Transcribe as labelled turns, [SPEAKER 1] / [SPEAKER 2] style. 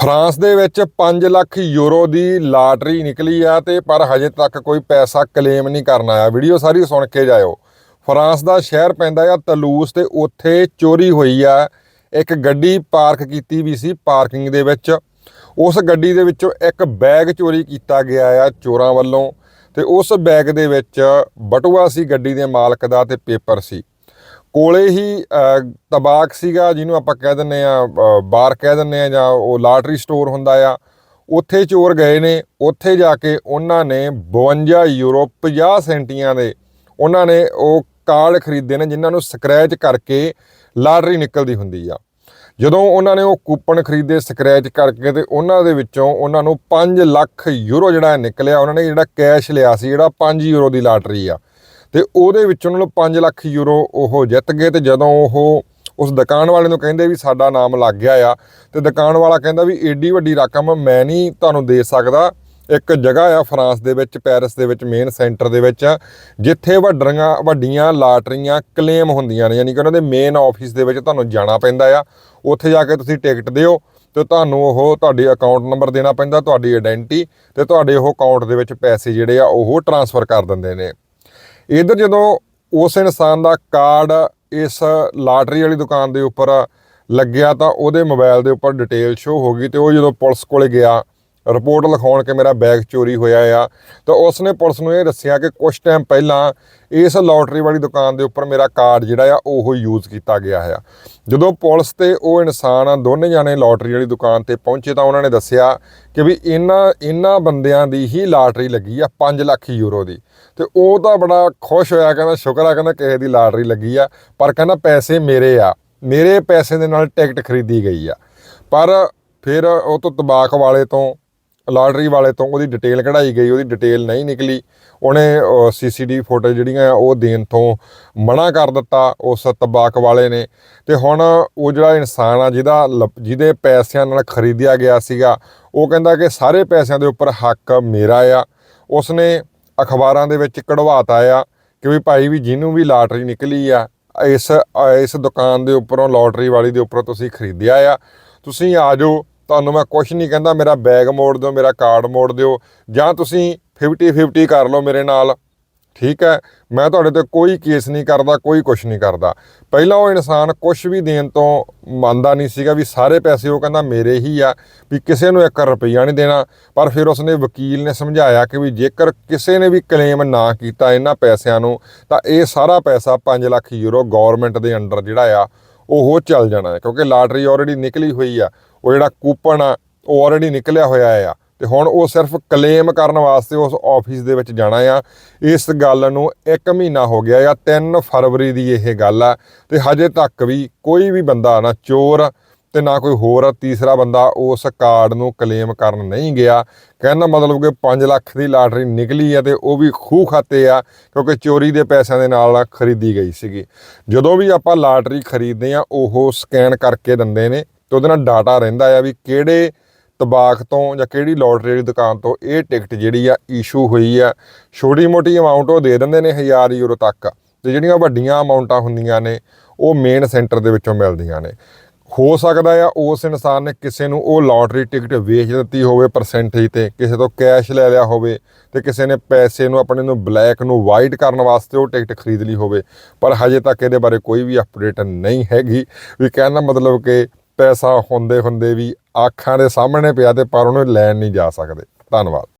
[SPEAKER 1] France ਦੇ ਵਿੱਚ 5 lakh euro ਦੀ lottery ਨਿਕਲੀ ਆ ਤੇ ਪਰ ਹਜੇ ਤੱਕ ਕੋਈ ਪੈਸਾ ਕਲੇਮ ਨਹੀਂ ਕਰਨ ਆਇਆ। ਵੀਡੀਓ ਸਾਰੀ ਸੁਣ ਕੇ ਜਾਇਓ। ਫਰਾਂਸ ਦਾ ਸ਼ਹਿਰ ਪੈਂਦਾ ਆ ਤਲੂਸ ਤੇ ਉੱਥੇ ਚੋਰੀ ਹੋਈ ਆ। ਇੱਕ ਗੱਡੀ ਪਾਰਕ ਕੀਤੀ ਵੀ ਸੀ ਪਾਰਕਿੰਗ ਦੇ ਵਿੱਚ। ਉਸ ਗੱਡੀ ਦੇ ਵਿੱਚੋਂ ਇੱਕ ਬੈਗ ਚੋਰੀ ਕੀਤਾ ਗਿਆ ਆ ਚੋਰਾਂ ਵੱਲੋਂ ਤੇ ਉਸ ਬੈਗ ਦੇ ਵਿੱਚ ਬਟੂਆ ਸੀ ਗੱਡੀ ਦੇ ਮਾਲਕ ਦਾ ਤੇ ਪੇਪਰ ਸੀ। ਕੋਲੇ ਹੀ ਤਬਾਕ ਸੀਗਾ ਜਿਹਨੂੰ ਆਪਾਂ ਕਹਿ ਦਿੰਨੇ ਆ ਅ, ਬਾਰ ਕਹਿ ਦਿੰਨੇ ਆ ਜਾਂ ਉਹ ਲਾਟਰੀ ਸਟੋਰ ਹੁੰਦਾ ਆ ਉੱਥੇ ਚੋਰ ਗਏ ਨੇ ਉੱਥੇ ਜਾ ਕੇ ਉਹਨਾਂ ਨੇ 52 ਯੂਰੋ 50 ਸੈਂਟੀਆਂ ਦੇ ਉਹਨਾਂ ਨੇ ਉਹ ਕਾਰਡ ਖਰੀਦੇ ਨੇ ਜਿਨ੍ਹਾਂ ਨੂੰ ਸਕ੍ਰੈਚ ਕਰਕੇ ਲਾਟਰੀ ਨਿਕਲਦੀ ਹੁੰਦੀ ਆ। ਜਦੋਂ ਉਹਨਾਂ ਨੇ ਉਹ ਕੂਪਨ ਖਰੀਦੇ ਸਕ੍ਰੈਚ ਕਰਕੇ ਤੇ ਉਹਨਾਂ ਦੇ ਵਿੱਚੋਂ ਉਹਨਾਂ ਨੂੰ 5 ਲੱਖ ਯੂਰੋ ਜਿਹੜਾ ਨਿਕਲਿਆ ਉਹਨਾਂ ਨੇ ਜਿਹੜਾ ਕੈਸ਼ ਲਿਆ ਸੀ ਜਿਹੜਾ 5 ਯੂਰੋ ਦੀ ਲਾਟਰੀ ਆ। ਤੇ ਉਹਦੇ ਵਿੱਚ ਉਹਨਾਂ ਨੂੰ 5 ਲੱਖ ਯੂਰੋ ਉਹ ਜਿੱਤ ਗਏ ਤੇ ਜਦੋਂ ਉਹ ਉਸ ਦੁਕਾਨ ਵਾਲੇ ਨੂੰ ਕਹਿੰਦੇ ਵੀ ਸਾਡਾ ਨਾਮ ਲੱਗ ਗਿਆ ਆ, ਤੇ ਦੁਕਾਨ ਵਾਲਾ ਕਹਿੰਦਾ ਵੀ ਏਡੀ ਵੱਡੀ ਰਕਮ ਮੈਂ ਨਹੀਂ ਤੁਹਾਨੂੰ ਦੇ ਸਕਦਾ। ਇੱਕ ਜਗ੍ਹਾ ਆ ਫਰਾਂਸ ਦੇ ਵਿੱਚ, ਪੈਰਿਸ ਦੇ ਵਿੱਚ, ਮੇਨ ਸੈਂਟਰ ਦੇ ਵਿੱਚ, ਜਿੱਥੇ ਵੱਡੀਆਂ ਵੱਡੀਆਂ ਲਾਟਰੀਆਂ ਕਲੇਮ ਹੁੰਦੀਆਂ ਨੇ, ਯਾਨੀ ਕਿ ਉਹਨਾਂ ਦੇ ਮੇਨ ਆਫਿਸ ਦੇ ਵਿੱਚ ਤੁਹਾਨੂੰ ਜਾਣਾ ਪੈਂਦਾ ਆ। ਉੱਥੇ ਜਾ ਕੇ ਤੁਸੀਂ ਟਿਕਟ ਦਿਓ ਤੇ ਤੁਹਾਨੂੰ ਉਹ ਤੁਹਾਡੇ ਅਕਾਊਂਟ ਨੰਬਰ ਦੇਣਾ ਪੈਂਦਾ, ਤੁਹਾਡੀ ਆਇਡੈਂਟੀ ਤੇ ਤੁਹਾਡੇ ਉਹ ਅਕਾਊਂਟ ਦੇ ਵਿੱਚ ਪੈਸੇ ਜਿਹੜੇ ਆ ਉਹ ਟਰਾਂਸਫਰ ਕਰ ਦਿੰਦੇ ਨੇ। ਇਧਰ ਜਦੋਂ ਉਸ ਇਨਸਾਨ ਦਾ ਕਾਰਡ ਇਸ ਲਾਟਰੀ ਵਾਲੀ ਦੁਕਾਨ ਦੇ ਉੱਪਰ ਲੱਗਿਆ ਤਾਂ ਉਹਦੇ ਮੋਬਾਈਲ ਦੇ ਉੱਪਰ ਡਿਟੇਲ ਸ਼ੋ ਹੋ ਗਈ ਤੇ ਉਹ ਜਦੋਂ ਪੁਲਿਸ ਕੋਲੇ ਗਿਆ ਰਿਪੋਰਟ ਲਿਖਾਉਣ ਕਿ ਮੇਰਾ ਬੈਗ ਚੋਰੀ ਹੋਇਆ ਆ। ਤਾਂ ਉਸਨੇ ਪੁਲਿਸ ਨੂੰ ਇਹ ਦੱਸਿਆ ਕਿ ਕੁਝ ਟਾਈਮ ਪਹਿਲਾਂ ਇਸ ਲੋਟਰੀ ਵਾਲੀ ਦੁਕਾਨ ਦੇ ਉੱਪਰ ਮੇਰਾ ਕਾਰਡ ਜਿਹੜਾ ਆ, ਉਹ ਯੂਜ਼ ਕੀਤਾ ਗਿਆ ਆ। ਜਦੋਂ ਪੁਲਿਸ ਤੇ ਉਹ ਇਨਸਾਨ ਦੋਨੇ ਜਾਣੇ ਲੋਟਰੀ ਵਾਲੀ ਦੁਕਾਨ ਤੇ ਪਹੁੰਚੇ ਤਾਂ ਉਹਨਾਂ ਨੇ ਦੱਸਿਆ ਕਿ ਵੀ ਇਹਨਾਂ ਇਹਨਾਂ ਬੰਦਿਆਂ ਦੀ ਹੀ ਲਾਟਰੀ ਲੱਗੀ ਆ 5 ਲੱਖ ਯੂਰੋ ਦੀ। ਤੇ ਉਹ ਤਾਂ ਬੜਾ ਖੁਸ਼ ਹੋਇਆ, ਕਹਿੰਦਾ ਸ਼ੁਕਰ ਆ, ਕਹਿੰਦਾ ਕਿਸੇ ਦੀ ਲਾਟਰੀ ਲੱਗੀ ਆ। ਪਰ ਕਹਿੰਦਾ ਪੈਸੇ ਮੇਰੇ ਆ, ਮੇਰੇ ਪੈਸੇ ਦੇ ਨਾਲ ਟਿਕਟ ਖਰੀਦੀ ਗਈ ਆ। ਪਰ ਫਿਰ ਉਹ ਤੋਂ ਤਬਾਕ ਵਾਲੇ ਤੋਂ ਲਾਟਰੀ ਵਾਲੇ ਤੋਂ ਉਹਦੀ ਡਿਟੇਲ ਕਢਾਈ ਗਈ, ਉਹਦੀ ਡਿਟੇਲ ਨਹੀਂ ਨਿਕਲੀ। ਉਹਨੇ ਸੀਸੀਟੀਵੀ ਫੋਟੋ ਜਿਹੜੀਆਂ ਉਹ ਦੇਣ ਤੋਂ ਮਨਾ ਕਰ ਦਿੱਤਾ ਉਸ ਤਬਾਕ ਵਾਲੇ ਨੇ। ਤੇ ਹੁਣ ਉਹ ਜਿਹੜਾ ਇਨਸਾਨ ਆ, ਜਿਹਦਾ ਲਪ- ਜਿਹਦੇ ਪੈਸਿਆਂ ਨਾਲ ਖਰੀਦਿਆ ਗਿਆ ਸੀਗਾ, ਉਹ ਕਹਿੰਦਾ ਕਿ ਸਾਰੇ ਪੈਸਿਆਂ ਦੇ ਉੱਪਰ ਹੱਕ ਮੇਰਾ ਆ। ਉਸਨੇ ਅਖਬਾਰਾਂ ਦੇ ਵਿੱਚ ਕਢਵਾਤਾ ਆ ਕਿ ਵੀ ਭਾਈ ਵੀ ਜਿਹਨੂੰ ਵੀ ਲਾਟਰੀ ਨਿਕਲੀ ਆ, ਇਸ ਇਸ ਦੁਕਾਨ ਦੇ ਉੱਪਰੋਂ, ਲਾਟਰੀ ਵਾਲੀ ਦੇ ਉੱਪਰੋਂ ਤੁਸੀਂ ਖਰੀਦਿਆ ਆ। ਤੁਸੀਂ ਆ ਜਾਓ ਤੁਹਾਨੂੰ ਮੈਂ ਕੁਝ ਨਹੀਂ ਕਹਿੰਦਾ, ਮੇਰਾ ਬੈਗ ਮੋੜ ਦਿਓ, ਮੇਰਾ ਕਾਰਡ ਮੋੜ ਦਿਓ, ਜਾਂ ਤੁਸੀਂ 50 50 ਕਰ ਲਓ ਮੇਰੇ ਨਾਲ। ਠੀਕ ਹੈ? ਮੈਂ ਤੁਹਾਡੇ ਤੇ ਕੋਈ ਕੇਸ ਨਹੀਂ ਕਰਦਾ, ਕੋਈ ਕੁਝ ਨਹੀਂ ਕਰਦਾ। ਪਹਿਲਾਂ ਉਹ ਇਨਸਾਨ ਕੁਝ ਵੀ ਦੇਣ ਤੋਂ ਮੰਨਦਾ ਨਹੀਂ ਸੀਗਾ ਵੀ ਸਾਰੇ ਪੈਸੇ ਉਹ ਕਹਿੰਦਾ ਮੇਰੇ ਹੀ ਆ, ਵੀ ਕਿਸੇ ਨੂੰ 1 ਰੁਪਈਆ ਨਹੀਂ ਦੇਣਾ। ਪਰ ਫਿਰ ਉਸਨੇ ਵਕੀਲ ਨੇ ਸਮਝਾਇਆ ਕਿ ਵੀ ਜੇਕਰ ਕਿਸੇ ਨੇ ਵੀ ਕਲੇਮ ਨਾ ਕੀਤਾ ਇਹਨਾਂ ਪੈਸਿਆਂ ਨੂੰ, ਤਾਂ ਇਹ ਸਾਰਾ ਪੈਸਾ 5 ਲੱਖ ਯੂਰੋ ਗਵਰਨਮੈਂਟ ਦੇ ਅੰਡਰ ਜਿਹੜਾ ਆ ਉਹ ਚੱਲ ਜਾਣਾ ਹੈ, ਕਿਉਂਕਿ ਲਾਟਰੀ ਆਲਰੇਡੀ ਨਿਕਲੀ ਹੋਈ ਆ, ਉਹ ਜਿਹੜਾ ਕੂਪਨ ਆ, ਉਹ ਆਲਰੇਡੀ ਨਿਕਲਿਆ ਹੋਇਆ ਆ। ਤੇ ਹੁਣ ਉਹ ਸਿਰਫ ਕਲੇਮ ਕਰਨ ਵਾਸਤੇ ਉਸ ਆਫਿਸ ਦੇ ਵਿੱਚ ਜਾਣਾ ਆ। ਇਸ ਗੱਲ ਨੂੰ 1 ਮਹੀਨਾ ਹੋ ਗਿਆ ਆ 3 ਫਰਵਰੀ ਦੀ ਇਹ ਗੱਲ ਆ। ਤੇ ਹਜੇ ਤੱਕ ਵੀ ਕੋਈ ਵੀ ਬੰਦਾ ਨਾ ਚੋਰ ਤੇ ਨਾ ਕੋਈ ਹੋਰ ਤੀਸਰਾ ਬੰਦਾ ਉਸ ਕਾਰਡ ਨੂੰ ਕਲੇਮ ਕਰਨ ਨਹੀਂ ਗਿਆ। ਕਹਿੰਦਾ ਮਤਲਬ ਕਿ 5 ਲੱਖ ਦੀ ਲਾਟਰੀ ਨਿਕਲੀ ਆ ਤੇ ਉਹ ਵੀ ਖੂਹ ਖਾਤੇ ਆ, ਕਿਉਂਕਿ ਚੋਰੀ ਦੇ ਪੈਸਿਆਂ ਦੇ ਨਾਲ ਖਰੀਦੀ ਗਈ ਸੀਗੀ। ਜਦੋਂ ਵੀ ਆਪਾਂ ਲਾਟਰੀ ਖਰੀਦਦੇ ਆ, ਉਹ ਸਕੈਨ ਕਰਕੇ ਦਿੰਦੇ ਨੇ ਤੇ ਉਹਦੇ ਨਾਲ ਡਾਟਾ ਰਹਿੰਦਾ ਆ ਵੀ ਕਿਹੜੇ ਤਬਾਕ ਤੋਂ ਜਾਂ ਕਿਹੜੀ ਲੋਟਰੀ ਵਾਲੀ ਦੁਕਾਨ ਤੋਂ ਇਹ ਟਿਕਟ ਜਿਹੜੀ ਆ ਇਸ਼ੂ ਹੋਈ ਆ। ਛੋਟੀ ਮੋਟੀ ਅਮਾਉਂਟ ਉਹ ਦੇ ਦਿੰਦੇ ਨੇ 1000 ਯੂਰੋ ਤੱਕ ਤੇ ਜਿਹੜੀਆਂ ਵੱਡੀਆਂ ਅਮਾਉਂਟਾਂ ਹੁੰਦੀਆਂ ਨੇ, ਉਹ ਮੇਨ ਸੈਂਟਰ ਦੇ ਵਿੱਚੋਂ ਮਿਲਦੀਆਂ ਨੇ। ਹੋ ਸਕਦਾ ਆ, ਉਸ ਇਨਸਾਨ ਨੇ ਕਿਸੇ ਨੂੰ ਉਹ ਲੋਟਰੀ ਟਿਕਟ ਵੇਚ ਦਿੱਤੀ ਹੋਵੇ ਪਰਸੈਂਟੇਜ ਤੇ, ਕਿਸੇ ਤੋਂ ਕੈਸ਼ ਲੈ ਲਿਆ ਹੋਵੇ ਤੇ ਕਿਸੇ ਨੇ ਪੈਸੇ ਨੂੰ ਆਪਣੇ ਨੂੰ ਬਲੈਕ ਨੂੰ ਵਾਈਟ ਕਰਨ ਵਾਸਤੇ ਉਹ ਟਿਕਟ ਖਰੀਦ ਲਈ ਹੋਵੇ। ਪਰ ਹਜੇ ਤੱਕ ਇਹਦੇ ਬਾਰੇ ਕੋਈ ਵੀ ਅਪਡੇਟ ਨਹੀਂ ਹੈਗੀ। ਵੀ ਕਹਿਣ ਦਾ ਮਤਲਬ ਕਿ ਪੈਸਾ ਹੁੰਦੇ ਹੁੰਦੇ ਵੀ ਅੱਖਾਂ ਦੇ ਸਾਹਮਣੇ ਪਿਆ ਤੇ ਪਰ ਉਹਨੂੰ ਲੈਣ ਨਹੀਂ ਜਾ ਸਕਦੇ। ਧੰਨਵਾਦ।